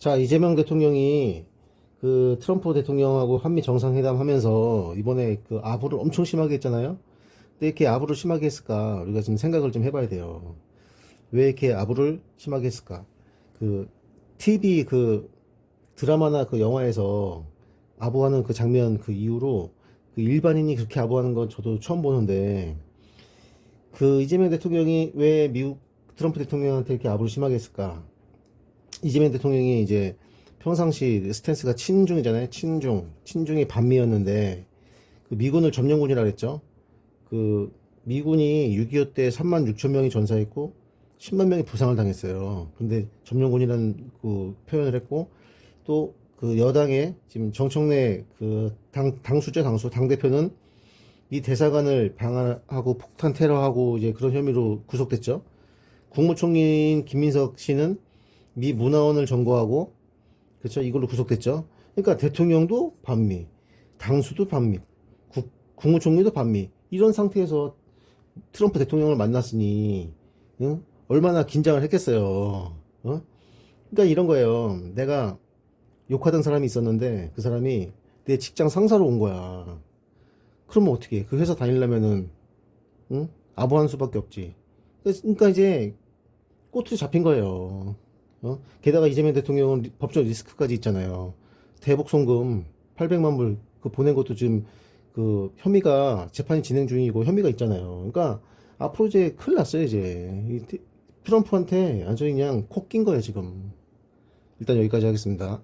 자, 이재명 대통령이 그 트럼프 대통령하고 한미 정상회담 하면서 이번에 그 아부를 엄청 심하게 했잖아요. 근데 이렇게 아부를 심하게 했을까? 우리가 지금 생각을 좀 해봐야 돼요. 왜 이렇게 아부를 심하게 했을까? 그 TV 그 드라마나 그 영화에서 아부하는 그 장면 그 이후로 그 일반인이 그렇게 아부하는 건 저도 처음 보는데 그 이재명 대통령이 왜 미국 트럼프 대통령한테 이렇게 아부를 심하게 했을까? 이재명 대통령이 이제 평상시 스탠스가 친중이잖아요. 친중. 친중이 반미였는데 그 미군을 점령군이라 그랬죠. 그 미군이 6.25 때 3만 6천 명이 전사했고 10만 명이 부상을 당했어요. 근데 점령군이라는 그 표현을 했고 또 그 여당의 지금 정청래 그 당, 당수죠, 당수. 당 대표는 이 대사관을 방한하고 폭탄 테러하고 이제 그런 혐의로 구속됐죠. 국무총리인 김민석 씨는 미 문화원을 점거하고 그렇죠 이걸로 구속됐죠. 그러니까 대통령도 반미, 당수도 반미, 국, 국무총리도 반미 이런 상태에서 트럼프 대통령을 만났으니 응? 얼마나 긴장을 했겠어요. 어? 그러니까 이런 거예요. 내가 욕하던 사람이 있었는데 그 사람이 내 직장 상사로 온 거야. 그러면 어떻게? 해? 그 회사 다니려면은 응? 아부한 수밖에 없지. 그러니까 이제 꼬투리 잡힌 거예요. 어? 게다가 이재명 대통령은 리- 법적 리스크까지 있잖아요. 대북 송금 800만 불 그 보낸 것도 지금 그 혐의가 재판이 진행 중이고 혐의가 있잖아요. 그러니까 앞으로 이제 큰일 났어요, 이제. 이 티- 트럼프한테 완전히 그냥 코 낀 거예요, 지금. 일단 여기까지 하겠습니다.